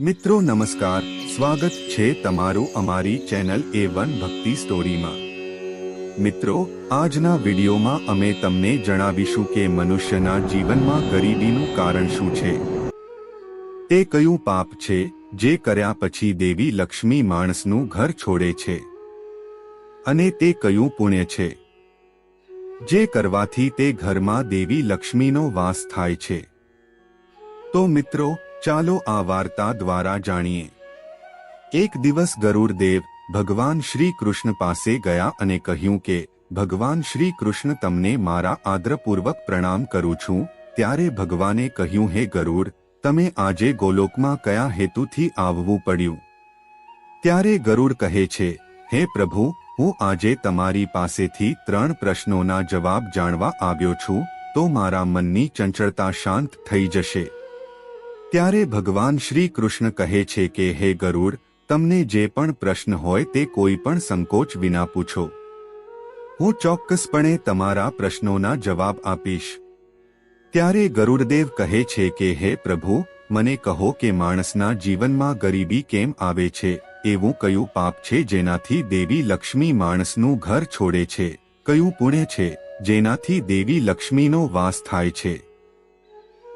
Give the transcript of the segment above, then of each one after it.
મિત્રો, નમસ્કાર. સ્વાગત છે તમારું અમારી ચેનલ એ વન ભક્તિ સ્ટોરીમાં. મિત્રો, આજના વિડીયોમાં અમે તમને જણાવીશું કે મનુષ્યના જીવનમાં ગરીબીનું કારણ શું છે. તે કયું પાપ છે જે કર્યા પછી દેવી લક્ષ્મી માણસનું ઘર છોડે છે. અને તે કયું પુણ્ય છે જે કરવાથી તે ઘરમાં દેવી લક્ષ્મીનો વાસ થાય છે. તો મિત્રો ચાલો આ વાર્તા દ્વારા જાણીએ. એક દિવસ ગરુડદેવ ભગવાન શ્રી કૃષ્ણ પાસે ગયા અને કહ્યું કે, ભગવાન શ્રી કૃષ્ણ તમને મારા આદરપૂર્વક પ્રણામ કરું છું. ત્યારે ભગવાને કહ્યું, હે ગરુડ, તમે આજે ગોલોકમાં કયા હેતુથી આવવું પડ્યું? ત્યારે ગરુડ કહે છે, હે પ્રભુ, હું આજે તમારી પાસેથી ત્રણ પ્રશ્નોના જવાબ જાણવા આવ્યો છું, તો મારા મનની ચંચળતા શાંત થઈ જશે. ત્યારે ભગવાન શ્રી કૃષ્ણ કહે છે કે, હે ગરુડ, તમને જે પણ પ્રશ્ન હોય તે કોઈ પણ સંકોચ વિના પૂછો. હું ચોક્કસપણે તમારા પ્રશ્નોના જવાબ આપીશ. ત્યારે ગરુડદેવ કહે છે કે, હે પ્રભુ, મને કહો કે માણસના જીવનમાં ગરીબી કેમ આવે છે? એવું કયું પાપ છે જેનાથી દેવી લક્ષ્મી માણસનું ઘર છોડે છે? કયું પુણ્ય છે જેનાથી દેવી લક્ષ્મીનો વાસ થાય છે?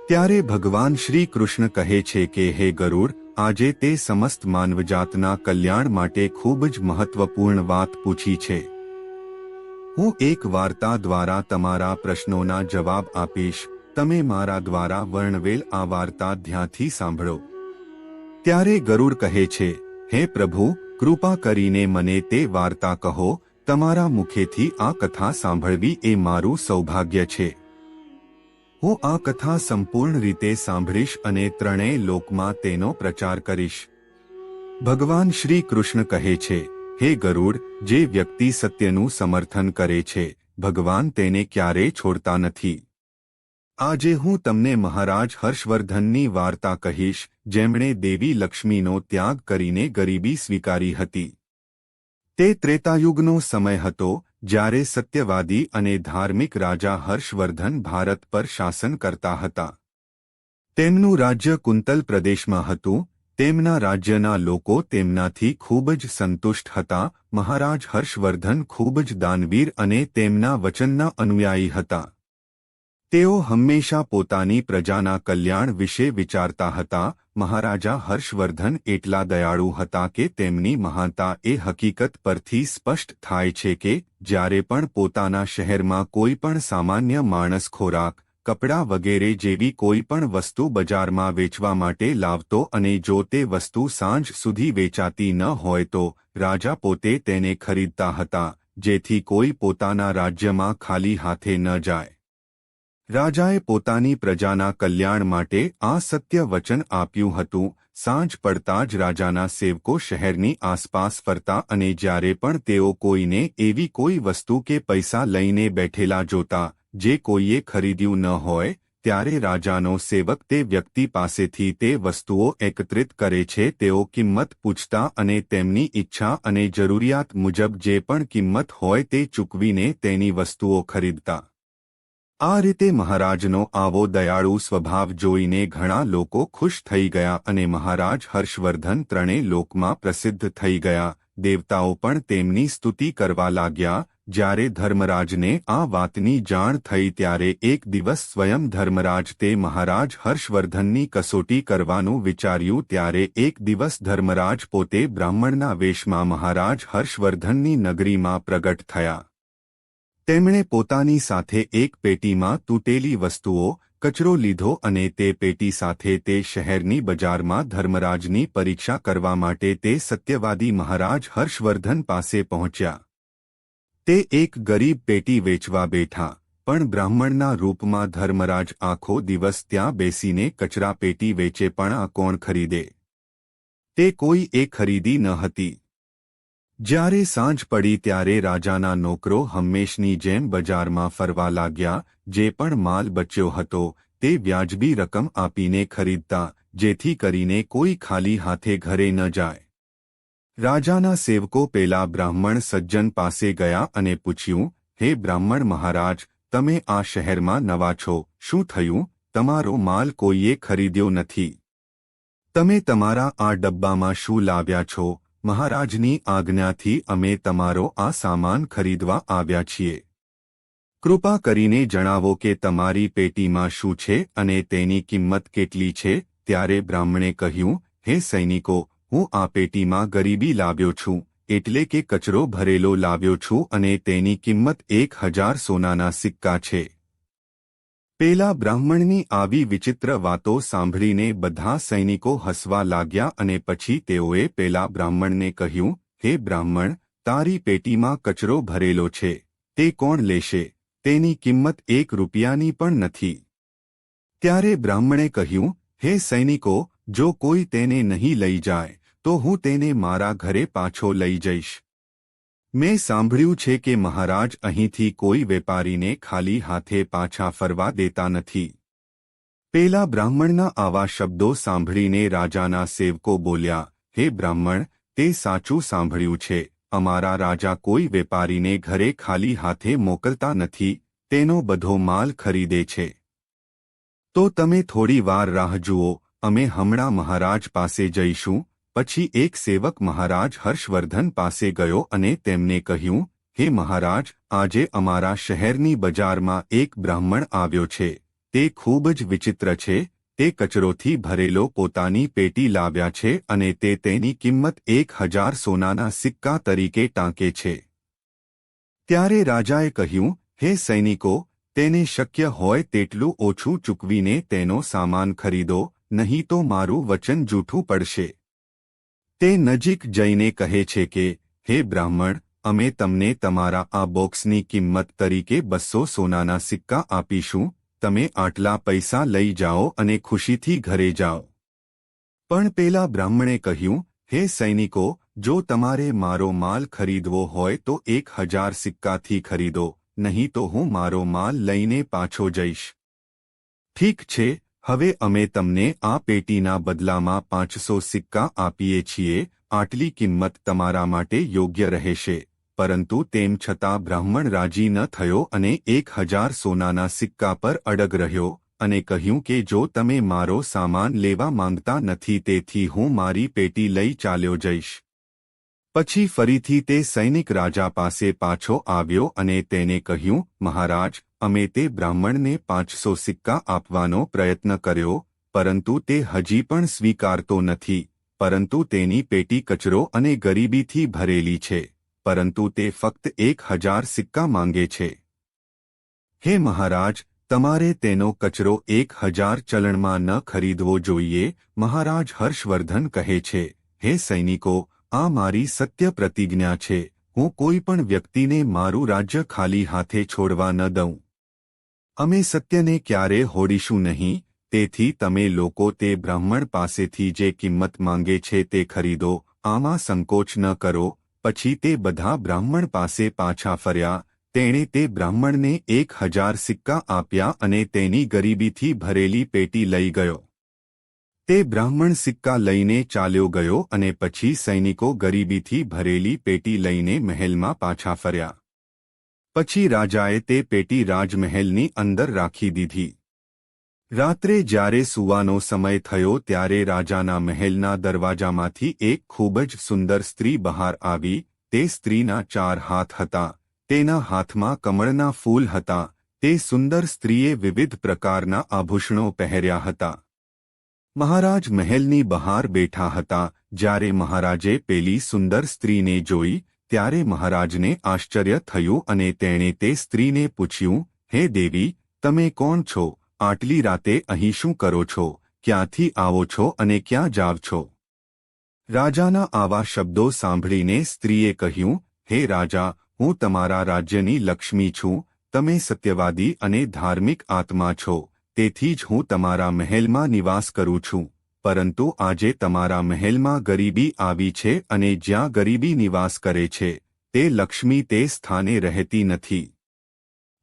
ત્યારે ભગવાન શ્રી કૃષ્ણ કહે છે કે, હે ગરુડ, આજે તે સમસ્ત માનવજાતના કલ્યાણ માટે ખૂબ જ મહત્વપૂર્ણ વાત પૂછી છે. હું એક વાર્તા દ્વારા તમારા પ્રશ્નોના જવાબ આપીશ. તમે મારા દ્વારા વર્ણવેલ આ વાર્તા ધ્યાનથી સાંભળો. ત્યારે ગરુડ કહે છે, હે પ્રભુ, કૃપા કરીને મને તે વાર્તા કહો. તમારા મુખેથી આ કથા સાંભળવી એ મારું સૌભાગ્ય છે. હું આ કથા સંપૂર્ણ રીતે સાંભળીશ અને ત્રણેય લોકમાં તેનો પ્રચાર કરીશ. ભગવાન શ્રી કૃષ્ણ કહે છે, હે ગરુડ, જે વ્યક્તિ સત્યનું સમર્થન કરે છે, ભગવાન તેને ક્યારેય છોડતા નથી. આજે હું તમને મહારાજ હર્ષવર્ધનની વાર્તા કહીશ, જેમણે દેવી લક્ષ્મીનો ત્યાગ કરીને ગરીબી સ્વીકારી હતી. તે ત્રેતાયુગનો સમય હતો જ્યારે સત્યવાદી અને ધાર્મિક રાજા હર્ષવર્ધન ભારત પર શાસન કરતા હતા. તેમનું રાજ્ય કુંતલ પ્રદેશમાં હતું, તેમના રાજ્યના લોકો તેમનાથી ખૂબ જ સંતુષ્ટ હતા, મહારાજ હર્ષવર્ધન ખૂબ જ દાનવીર અને તેમના વચનના અનુયાયી હતા. તેઓ હંમેશા પોતાની પ્રજાના કલ્યાણ વિશે વિચારતા હતા. મહારાજા હર્ષવર્ધન એટલા દયાળુ હતા કે તેમની મહાનતા એ હકીકત પરથી સ્પષ્ટ થાય છે કે, જ્યારે પણ પોતાના શહેરમાં કોઈ પણ સામાન્ય માણસ ખોરાક, કપડાં વગેરે જેવી કોઈ પણ વસ્તુ બજારમાં વેચવા માટે લાવતો અને જો તે વસ્તુ સાંજ સુધી વેચાતી ન હોય તો, રાજા પોતે તેને ખરીદતા હતા, જેથી કોઈ પોતાના રાજ્યમાં ખાલી હાથે ન જાય. રાજાએ પોતાની પ્રજાના કલ્યાણ માટે આ સત્ય વચન આપ્યું હતું. સાંજ પડતા જ રાજાના સેવકો શહેરની આસપાસ ફરતા અને જ્યારે પણ તેઓ કોઈને એવી કોઈ વસ્તુ કે પૈસા લઈને બેઠેલા જોતા, જે કોઈએ ખરીદ્યું ન હોય, ત્યારે રાજાનો સેવક તે વ્યક્તિ પાસેથી તે વસ્તુઓ એકત્રિત કરે છે. તેઓ કિંમત પૂછતા અને તેમની ઈચ્છા અને જરૂરિયાત મુજબ જે પણ કિંમત હોય તે ચૂકવીને તેની વસ્તુઓ ખરીદતા. આ રીતે મહારાજનો આવો દયાળુ સ્વભાવ જોઈને ઘણા લોકો ખુશ થઈ ગયા અને મહારાજ હર્ષવર્ધન ત્રણે લોકમાં પ્રસિદ્ધ થઈ ગયા. દેવતાઓ પણ તેમની સ્તુતિ કરવા લાગ્યા. જ્યારે ધર્મરાજને આ વાતની જાણ થઈ ત્યારે એક દિવસ સ્વયં ધર્મરાજ તે મહારાજ હર્ષવર્ધનની કસોટી કરવાનું વિચાર્યું ત્યારે એક દિવસ ધર્મરાજ પોતે બ્રાહ્મણના વેશમાં મહારાજ હર્ષવર્ધનની નગરીમાં પ્રગટ થયા. તેમણે પોતાની સાથે એક પેટીમાં તૂટેલી વસ્તુઓ, કચરો લીધો અને તે પેટી સાથે તે શહેરની બજારમાં ધર્મરાજની પરીક્ષા કરવા માટે તે સત્યવાદી મહારાજ હર્ષવર્ધન પાસે પહોંચ્યા. તે એક ગરીબ પેટી વેચવા બેઠા, પણ બ્રાહ્મણના રૂપમાં ધર્મરાજ આખો દિવસ ત્યાં બેસીને કચરા પેટી વેચે પણ આ કોણ ખરીદે? તે કોઈ એ ખરીદી ન હતી. જ્યારે સાંજ પડી ત્યારે રાજાના નોકરો હંમેશની જેમ બજારમાં ફરવા લાગ્યા, જે પણ માલ બચ્યો હતો, તે વ્યાજબી રકમ આપીને ખરીદતા, જેથી કરીને કોઈ ખાલી હાથે ઘરે ન જાય. રાજાના સેવકો પેલા બ્રાહ્મણ સજ્જન પાસે ગયા અને પૂછ્યું, હે બ્રાહ્મણ મહારાજ, તમે આ શહેરમાં નવા છો, શું થયું? તમારો માલ કોઈએ ખરીદ્યો નથી? તમે તમારા આ ડબ્બામાં શું લાવ્યા છો? મહારાજની આજ્ઞાથી અમે તમારો આ સામાન ખરીદવા આવ્યા છીએ. કૃપા કરીને જણાવો કે તમારી પેટીમાં શું છે અને તેની કિંમત કેટલી છે? ત્યારે બ્રાહ્મણે કહ્યું, હે સૈનિકો, હું આ પેટીમાં ગરીબી લાવ્યો છું, એટલે કે કચરો ભરેલો લાવ્યો છું અને તેની કિંમત એક હજાર સોનાના સિક્કા છે. પેલા બ્રાહ્મણની આવી વિચિત્ર વાતો સાંભળીને બધા સૈનિકો હસવા લાગ્યા અને પછી તેઓએ પેલા બ્રાહ્મણને કહ્યું, હે બ્રાહ્મણ, તારી પેટીમાં કચરો ભરેલો છે, તે કોણ લેશે? તેની કિંમત એક રૂપિયાની પણ નથી. ત્યારે બ્રાહ્મણે કહ્યું, હે સૈનિકો, જો કોઈ તેને નહીં લઈ જાય, તો હું તેને મારા ઘરે પાછો લઈ જઈશ. મેં સાંભળ્યું છે કે મહારાજ અહીંથી કોઈ વેપારીને ખાલી હાથે પાછા ફરવા દેતા નથી. પેલા બ્રાહ્મણના આવા શબ્દો સાંભળીને રાજાના સેવકો બોલ્યા, હે બ્રાહ્મણ, તે સાચું સાંભળ્યું છે. અમારા રાજા કોઈ વેપારીને ઘરે ખાલી હાથે મોકલતા નથી, તેનો બધો માલ ખરીદે છે. તો તમે થોડી વાર રાહ જુઓ, અમે હમણાં મહારાજ પાસે જઈશું પછી એક સેવક મહારાજ હર્ષવર્ધન પાસે ગયો અને તેમને કહ્યું, હે મહારાજ, આજે અમારા શહેરની બજારમાં એક બ્રાહ્મણ આવ્યો છે. તે ખૂબ જ વિચિત્ર છે. તે કચરોથી ભરેલો પોતાની પેટી લાવ્યા છે અને તે તેની કિંમત એક હજાર સોનાના સિક્કા તરીકે ટાંકે છે. ત્યારે રાજાએ કહ્યું, હે સૈનિકો, તેને શક્ય હોય તેટલું ઓછું ચૂકવીને તેનો સામાન ખરીદો, નહીં તો મારું વચન જૂઠું પડશે. તે નજીક જઈને કહે છે કે, હે બ્રાહ્મણ, અમે તમને તમારા આ બોક્સની કિંમત તરીકે બસો સોનાના સિક્કા આપીશું, તમે આટલા પૈસા લઈ જાઓ અને ખુશીથી ઘરે જાઓ. પણ પેલા બ્રાહ્મણે કહ્યું, હે સૈનિકો, જો તમારે મારો માલ ખરીદવો હોય તો એક હજાર સિક્કાથી ખરીદો, નહીં તો હું મારો માલ લઈને પાછો જઈશ. ઠીક છે હવે અમે તમને આ પેટીના બદલામાં પાંચસો સિક્કા આપીએ છીએ, આટલી કિંમત તમારા માટે યોગ્ય રહેશે. પરંતુ તેમ છતાં બ્રાહ્મણ રાજી ન થયો અને એક હજાર સોનાના સિક્કા પર અડગ રહ્યો અને કહ્યું કે જો તમે મારો સામાન લેવા માંગતા નથી તેથી હું મારી પેટી લઈ ચાલ્યો જઈશ. પછી ફરીથી તે સૈનિક રાજા પાસે પાછો આવ્યો અને તેને કહ્યું, મહારાજ, અમે તે બ્રાહ્મણને પાંચસો સિક્કા આપવાનો પ્રયત્ન કર્યો, પરંતુ તે હજી પણ સ્વીકારતો નથી, પરંતુ તેની પેટી કચરો અને ગરીબીથી ભરેલી છે, પરંતુ તે ફક્ત એક હજાર સિક્કા માંગે છે. હે મહારાજ, તમારે તેનો કચરો એક હજાર ચલણમાં ન ખરીદવો જોઈએ, મહારાજ હર્ષવર્ધન કહે છે. હે સૈનિકો આ મારી સત્ય પ્રતિજ્ઞા છે. હું કોઈ પણ વ્યક્તિને મારું રાજ્ય ખાલી હાથે છોડવા ન દઉં. અમે સત્યને ક્યારે હોડીશું નહીં, તેથી તમે લોકો તે બ્રાહ્મણ પાસેથી જે કિંમત માંગે છે તે ખરીદો, આમાં સંકોચ ન કરો, પછી તે બધા બ્રાહ્મણ પાસે પાછા ફર્યા, તેણે તે બ્રાહ્મણને એક હજાર સિક્કા આપ્યા અને તેની ગરીબીથી ભરેલી પેટી લઈ ગયો. તે બ્રાહ્મણ સિક્કા લઈને ચાલ્યો ગયો અને પછી સૈનિકો ગરીબીથી ભરેલી પેટી લઈને મહેલમાં પાછા ફર્યા. પછી રાજાએ તે પેટી રાજમહેલની અંદર રાખી દીધી. રાત્રે જ્યારે સુવાનો સમય થયો ત્યારે રાજાના મહેલના દરવાજામાંથી એક ખૂબ જ સુંદર સ્ત્રી બહાર આવી, તે સ્ત્રીના ચાર હાથ હતા, તેના હાથમાં કમળના ફૂલ હતા, તે સુંદર સ્ત્રીએ વિવિધ પ્રકારના આભૂષણો પહેર્યા હતા. મહારાજ મહેલની બહાર બેઠા હતા. જ્યારે મહારાજે પેલી સુંદર સ્ત્રીને જોઈ, ત્યારે મહારાજને આશ્ચર્ય થયું અને તેણે તે સ્ત્રીને પૂછ્યું, હે દેવી, તમે કોણ છો? આટલી રાતે અહીં શું કરો છો? ક્યાંથી આવો છો અને ક્યાં જાવ છો? રાજાના આવા શબ્દો સાંભળીને સ્ત્રીએ કહ્યું, હે રાજા, હું તમારા રાજ્યની લક્ષ્મી છું. તમે સત્યવાદી અને ધાર્મિક આત્મા છો. તેથી જ હું તમારા મહેલમાં નિવાસ કરું છું. પરંતુ આજે તમારા મહેલમાં ગરીબી આવી છે અને જ્યાં ગરીબી નિવાસ કરે છે, તે લક્ષ્મી તે સ્થાને રહેતી નથી.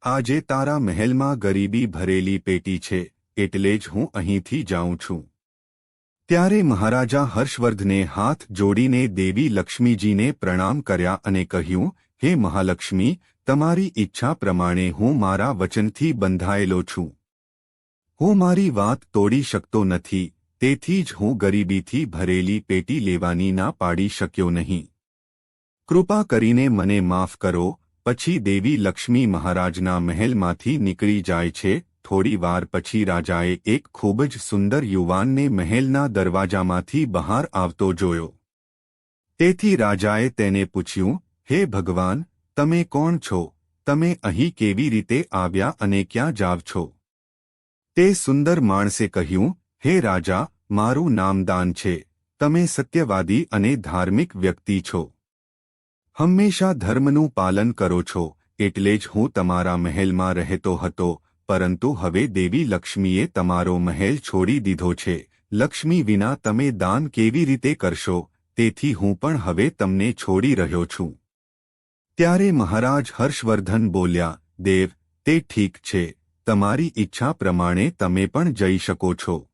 આજે તારા મહેલમાં ગરીબી ભરેલી પેટી છે, એટલે જ હું અહીંથી જાઉં છું. ત્યારે મહારાજા હર્ષવર્ધને હાથ જોડીને દેવી લક્ષ્મીજીને પ્રણામ કર્યા અને કહ્યું, હે મહાલક્ષ્મી, તમારી ઈચ્છા પ્રમાણે હું મારા વચનથી બંધાયેલો છું. હું મારી વાત તોડી શકતો નથી, તેથી જ હું ગરીબીથી ભરેલી પેટી લેવાની ના પાડી શક્યો નહીં. કૃપા કરીને મને માફ કરો, પછી દેવી લક્ષ્મી મહારાજના મહેલમાંથી નીકળી જાય છે, થોડી વાર પછી રાજાએ એક ખૂબ જ સુંદર યુવાનને મહેલના દરવાજામાંથી બહાર આવતો જોયો. તેથી રાજાએ તેને પૂછ્યું, હે ભગવાન, તમે કોણ છો? તમે અહીં કેવી રીતે આવ્યા અને ક્યાં જાવ છો? તે સુંદર માણસે કહ્યું, હે રાજા, મારું નામ દાન છે. તમે સત્યવાદી અને ધાર્મિક વ્યક્તિ છો. હંમેશા ધર્મનું પાલન કરો છો, એટલે જ હું તમારા મહેલમાં રહેતો હતો, પરંતુ હવે દેવી લક્ષ્મીએ તમારો મહેલ છોડી દીધો છે. લક્ષ્મી વિના તમે દાન કેવી રીતે કરશો, તેથી હું પણ હવે તમને છોડી રહ્યો છું. ત્યારે મહારાજ હર્ષવર્ધન બોલ્યા, દેવ, તે ઠીક છે. તમારી ઈચ્છા પ્રમાણે તમે પણ જઈ શકો છો.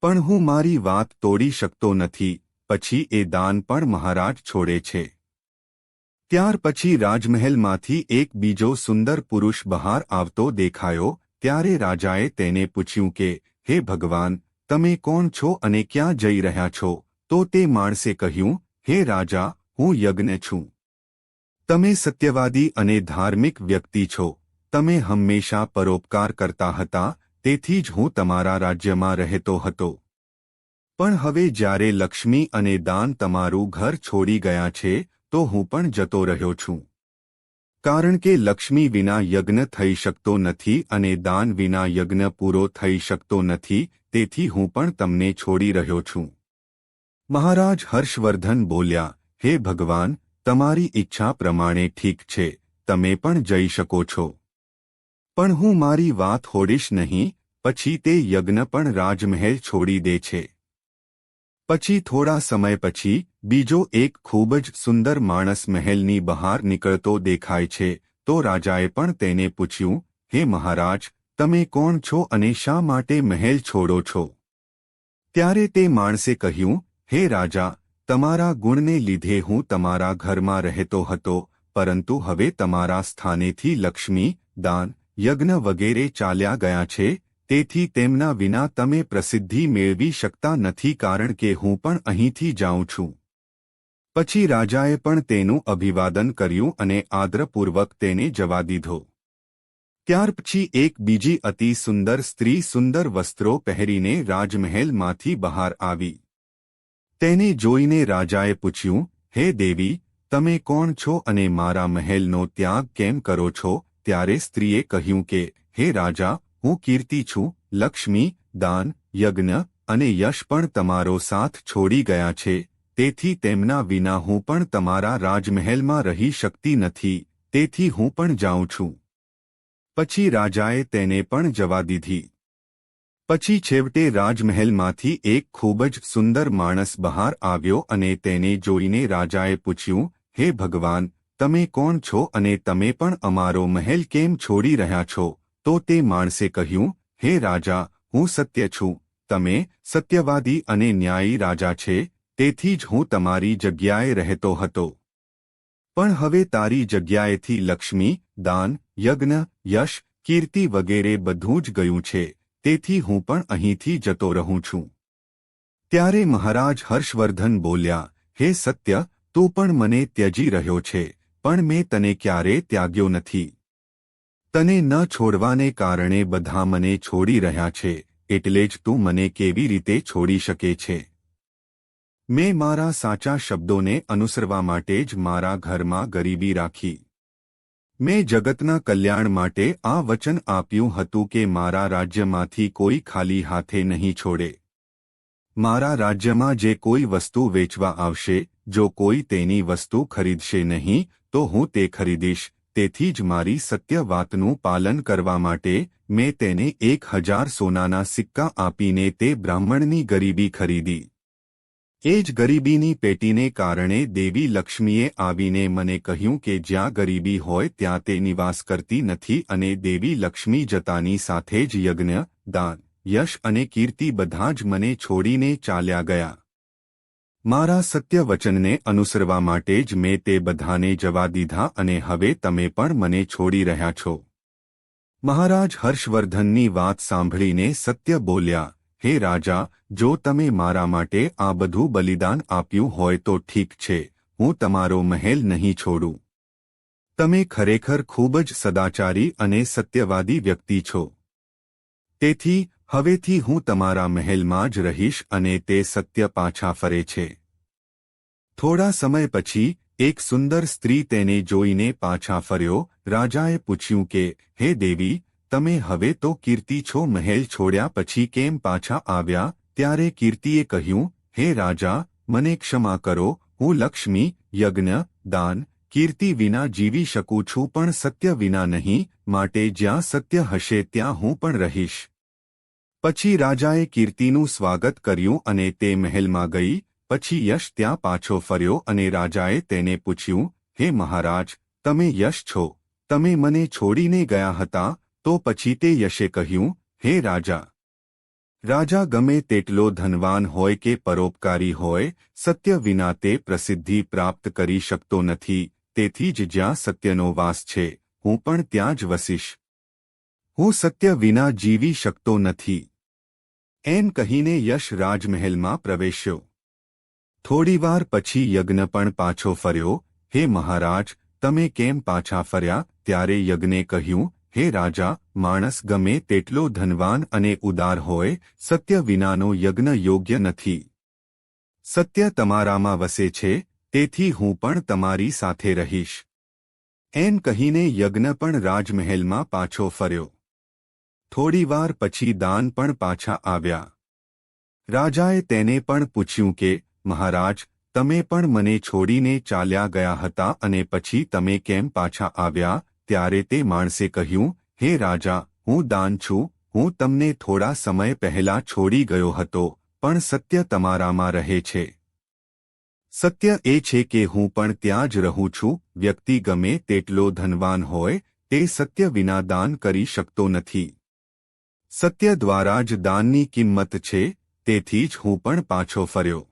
પણ હું મારી વાત તોડી શકતો નથી, પછી એ દાન પણ મહારાજ છોડે છે. ત્યાર પછી રાજમહેલમાંથી એક બીજો સુંદર પુરુષ બહાર આવતો દેખાયો, ત્યારે રાજાએ તેને પૂછ્યું કે, હે ભગવાન, તમે કોણ છો અને ક્યાં જઈ રહ્યા છો? તો તે માણસે કહ્યું, હે રાજા, હું યજ્ઞ છું. તમે સત્યવાદી અને ધાર્મિક વ્યક્તિ છો. તમે હંમેશા પરોપકાર કરતા હતા, તેથી જ હું તમારા રાજ્યમાં રહેતો હતો. પણ હવે જ્યારે લક્ષ્મી અને દાન તમારું ઘર છોડી ગયા છે, તો હું પણ જતો રહ્યો છું. કારણ કે લક્ષ્મી વિના યજ્ઞ થઈ શકતો નથી અને દાન વિના યજ્ઞ પૂરો થઈ શકતો નથી, તેથી હું પણ તમને છોડી રહ્યો છું. મહારાજ હર્ષવર્ધન બોલ્યા, હે ભગવાન, તમારી ઈચ્છા પ્રમાણે ઠીક છે, તમે પણ જઈ શકો છો. પણ હું મારી વાત હોડીશ નહીં, પછી તે યજ્ઞ પણ રાજમહેલ છોડી દે છે. પછી થોડા સમય પછી, બીજો એક ખૂબ જ સુંદર માણસ મહેલની બહાર નીકળતો દેખાય છે, તો રાજાએ પણ તેને પૂછ્યું, હે મહારાજ, તમે કોણ છો અને શા માટે મહેલ છોડો છો? ત્યારે તે માણસે કહ્યું, હે રાજા, તમારા ગુણને લીધે હું તમારા ઘરમાં રહેતો હતો, પરંતુ હવે તમારા સ્થાનેથી લક્ષ્મી, દાન યજ્ઞ વગેરે ચાલ્યા ગયા છે, તેથી તેમના વિના તમે પ્રસિદ્ધિ મેળવી શકતા નથી કારણ કે હું પણ અહીંથી જાઉં છું. પછી રાજાએ પણ તેનું અભિવાદન કર્યું અને આદરપૂર્વક તેને જવા દીધો. ત્યાર પછી એક બીજી અતિ સુંદર સ્ત્રી સુંદર વસ્ત્રો પહેરીને રાજમહેલમાંથી બહાર આવી. તેને જોઈને રાજાએ પૂછ્યું, હે દેવી, તમે કોણ છો અને મારા મહેલનો ત્યાગ કેમ કરો છો? ત્યારે સ્ત્રીએ કહ્યું કે, હે રાજા, હું કીર્તિ છું, લક્ષ્મી, દાન, યજ્ઞ અને યશ પણ તમારો સાથ છોડી ગયા છે. તેથી તેમના વિના હું પણ તમારા રાજમહેલમાં રહી શકતી નથી. તેથી હું પણ જાઉં છું. પછી રાજાએ તેને પણ જવા દીધી. પછી છેવટે રાજમહેલમાંથી એક ખૂબ જ સુંદર માણસ બહાર આવ્યો અને તેને જોઈને રાજાએ પૂછ્યું, હે ભગવાન તમે કોણ છો અને તમે પણ અમારો મહેલ કેમ છોડી રહ્યા છો? તો તે માણસે કહ્યું, હે રાજા, હું સત્ય છું. તમે સત્યવાદી અને ન્યાયી રાજા છે, તેથી જ હું તમારી જગ્યાએ રહેતો હતો. પણ હવે તારી જગ્યાએથી લક્ષ્મી, દાન, યજ્ઞ, યશ, કીર્તિ વગેરે બધું જ ગયું છે, તેથી હું પણ અહીંથી જતો રહું છું. ત્યારે મહારાજ હર્ષવર્ધન બોલ્યા, હે સત્ય, તું પણ મને ત્યજી રહ્યો છે. પણ મેં તને ક્યારે ત્યાગ્યો નથી. તને ન છોડવાને કારણે બધા મને છોડી રહ્યા છે, એટલે જ તું મને કેવી રીતે છોડી શકે છે? મેં મારા સાચા શબ્દોને અનુસરવા માટે જ મારા ઘરમાં ગરીબી રાખી. મેં જગતના કલ્યાણ માટે આ વચન આપ્યું હતું કે મારા રાજ્યમાંથી કોઈ ખાલી હાથે નહીં છોડે. મારા રાજ્યમાં જે કોઈ વસ્તુ વેચવા આવશે, જો કોઈ તેની વસ્તુ ખરીદશે નહીં તો હું તે ખરીદીશ. તેથી જ મારી સત્ય વાતનું પાલન કરવા માટે મેં તેને એક હજાર સોનાના સિક્કા આપીને તે બ્રાહ્મણની ગરીબી ખરીદી. એ જ ગરીબીની પેટીને કારણે દેવી લક્ષ્મીએ આવીને મને કહ્યું કે જ્યાં ગરીબી હોય ત્યાં તે નિવાસ કરતી નથી અને દેવી લક્ષ્મી જતાની સાથે જ યજ્ઞ, દાન, યશ અને કીર્તિ બધા જ મને છોડીને ચાલ્યા ગયા. મારા સત્ય વચનને અનુસરવા માટે જ મેં તે બધાને જવા દીધા અને હવે તમે પણ મને છોડી રહ્યા છો. મહારાજ હર્ષવર્ધનની વાત સાંભળીને સત્ય બોલ્યા, હે રાજા, જો તમે મારા માટે આ બધું બલિદાન આપ્યું હોય તો ઠીક છે, હું તમારો મહેલ નહીં છોડું. તમે ખરેખર ખૂબ જ સદાચારી અને સત્યવાદી વ્યક્તિ છો. તેથી હવેથી હું તમારા મહેલમાં જ રહીશ અને તે સત્ય પાછા ફરે છે. થોડા સમય પછી, એક સુંદર સ્ત્રી તેને જોઈને પાછા ફર્યો. રાજાએ પૂછ્યું કે, હે દેવી, તમે હવે તો કીર્તિ છો મહેલ છોડ્યા પછી કેમ પાછા આવ્યા? ત્યારે કીર્તિએ કહ્યું, હે રાજા, મને ક્ષમા કરો. હું લક્ષ્મી, યજ્ઞ, દાન, કીર્તિ વિના જીવી શકું છું પણ સત્ય વિના નહીં. માટે જ્યાં સત્ય હશે ત્યાં હું પણ રહીશ. પછી રાજાએ કીર્તિનું સ્વાગત કર્યું અને તે મહેલમાં ગઈ, પછી યશ ત્યાં પાછો ફર્યો અને રાજાએ તેને પૂછ્યું, હે મહારાજ, તમે યશ છો? તમે મને છોડીને ગયા હતા, તો પછી તે યશે કહ્યું, હે રાજા રાજા ગમે તેટલો ધનવાન હોય કે પરોપકારી હોય, સત્ય વિના તે પ્રસિદ્ધિ પ્રાપ્ત કરી શકતો નથી, તેથી જ જ્યાં સત્યનો વાસ છે, હું પણ ત્યાં જ વસીશ. હું સત્ય વિના જીવી શકતો નથી. એમ કહીને યશ રાજમહેલમાં પ્રવેશ્યો. થોડીવાર પછી યજ્ઞ પણ પાછો ફર્યો. હે મહારાજ, તમે કેમ પાછા ફર્યા? ત્યારે યજ્ઞે કહ્યું, હે રાજા, માણસ ગમે તેટલો ધનવાન અને ઉદાર હોય, સત્ય વિનાનો યજ્ઞ યોગ્ય નથી. સત્ય તમારામાં વસે છે, તેથી હું પણ તમારી સાથે રહીશ. એમ કહીને યજ્ઞ પણ રાજમહેલમાં પાછો ફર્યો. થોડીવાર પછી દાન પણ પાછા આવ્યા. રાજાએ તેને પણ પૂછ્યું કે, મહારાજ, તમે પણ મને છોડીને ચાલ્યા ગયા હતા અને પછી તમે કેમ પાછા આવ્યા? ત્યારે તે માણસે કહ્યું, હે રાજા, હું દાન છું, હું તમને થોડા સમય પહેલા છોડી ગયો હતો, પણ સત્ય તમારામાં રહે છે. સત્ય એ છે કે હું પણ ત્યાં જ રહું છું, વ્યક્તિ ગમે તેટલો ધનવાન હોય, તે સત્ય વિના દાન કરી શકતો નથી. સત્ય દ્વારા જ દાનની કિંમત છે, તેથી જ હું પણ પાછો ફર્યો.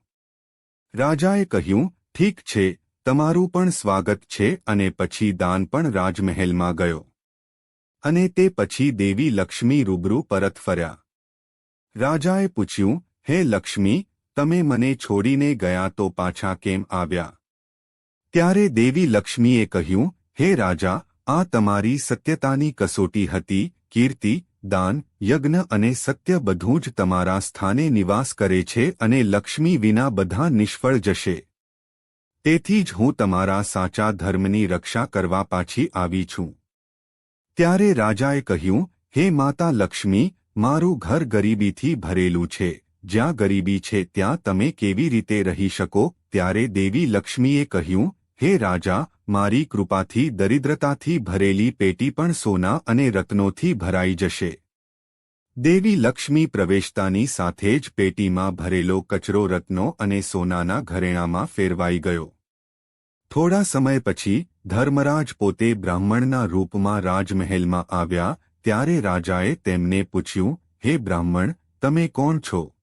રાજાએ કહ્યું, ઠીક છે, તમારું પણ સ્વાગત છે, અને પછી દાન પણ રાજમહેલમાં ગયો. અને તે પછી દેવી લક્ષ્મી રૂબરૂ પરત ફર્યા. રાજાએ પૂછ્યું, હે લક્ષ્મી, તમે મને છોડીને ગયા તો પાછા કેમ આવ્યા? ત્યારે દેવી લક્ષ્મીએ કહ્યું, હે રાજા, આ તમારી સત્યતાની કસોટી હતી, કીર્તિ દાન, યજ્ઞ અને સત્ય બધું જ તમારા સ્થાને નિવાસ કરે છે અને લક્ષ્મી વિના બધા નિષ્ફળ જશે. તેથી જ હું તમારા સાચા ધર્મની રક્ષા કરવા પાછી આવી છું. ત્યારે રાજાએ કહ્યું, હે માતા લક્ષ્મી, મારું ઘર ગરીબીથી ભરેલું છે. જ્યાં ગરીબી છે ત્યાં તમે કેવી રીતે રહી શકો? ત્યારે દેવી લક્ષ્મીએ કહ્યું હે રાજા, મારી કૃપાથી, દરિદ્રતાથી ભરેલી પેટી પણ સોના અને રત્નોથી ભરાઈ જશે. દેવી લક્ષ્મી પ્રવેશતાની સાથે જ પેટીમાં ભરેલો કચરો, રત્નો અને સોનાના ઘરેણામાં ફેરવાઈ ગયો. થોડા સમય પછી, ધર્મરાજ પોતે બ્રાહ્મણના રૂપમાં રાજમહેલમાં આવ્યા, ત્યારે રાજાએ તેમને પૂછ્યું, હે બ્રાહ્મણ, તમે કોણ છો?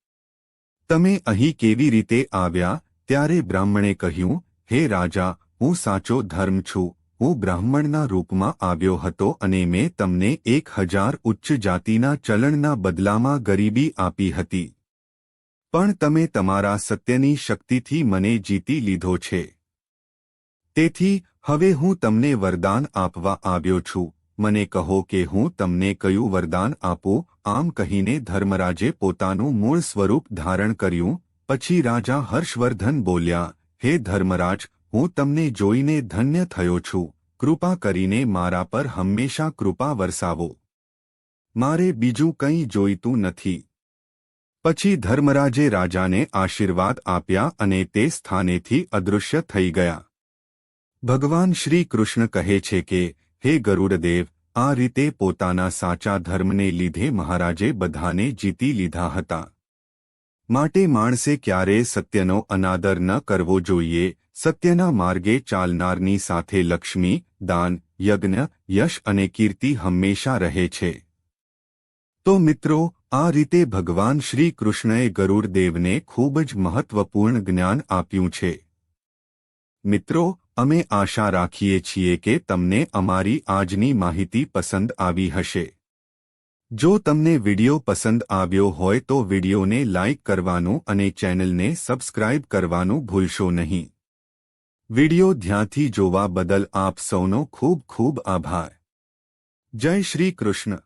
તમે અહીં કેવી રીતે આવ્યા? ત્યારે બ્રાહ્મણે કહ્યું, હે રાજા હું સાચો ધર્મ છું. હું બ્રાહ્મણના રૂપમાં આવ્યો હતો અને મેં તમને એક હજાર ઉચ્ચ જાતિના ચલણના બદલામાં ગરીબી આપી હતી. પણ તમે તમારા સત્યની શક્તિથી મને જીતી લીધો છે. તેથી, હવે હું તમને વરદાન આપવા આવ્યો છું. મને કહો કે હું તમને કયું વરદાન આપું? આમ કહીને ધર્મરાજે પોતાનું મૂળ સ્વરૂપ ધારણ કર્યું. પછી રાજા હર્ષવર્ધન બોલ્યા, હે ધર્મરાજ હું તમને જોઈને ધન્ય થયો છું. કૃપા કરીને મારા પર હંમેશા કૃપા વરસાવો. મારે બીજું કંઈ જોઈતું નથી. પછી ધર્મરાજે રાજાને આશીર્વાદ આપ્યા અને તે સ્થાનેથી અદૃશ્ય થઈ ગયા. ભગવાન શ્રી કૃષ્ણ કહે છે કે, હે ગરુડદેવ, આ રીતે પોતાના સાચા ધર્મને લીધે મહારાજે બધાને જીતી લીધા હતા. માટે માણસે ક્યારે સત્યનો અનાદર ન કરવો જોઈએ સત્યના માર્ગે ચાલનારની સાથે લક્ષ્મી, દાન, યજ્ઞ, યશ અને કીર્તિ હંમેશા રહે છે. તો મિત્રો, આ રીતે ભગવાન શ્રી કૃષ્ણએ ગરુડદેવને ખૂબ જ મહત્વપૂર્ણ જ્ઞાન આપ્યું છે. મિત્રો, અમે આશા રાખીએ છીએ કે તમને અમારી આજની માહિતી પસંદ આવી હશે. જો તમને વિડિયો પસંદ આવ્યો હોય તો વિડિયોને લાઇક કરવાનું અને ચેનલને સબસ્ક્રાઇબ કરવાનું ભૂલશો નહીં. વિડિયો ધ્યાનથી જોવા બદલ આપ સૌનો ખૂબ ખૂબ આભાર. જય શ્રી કૃષ્ણ.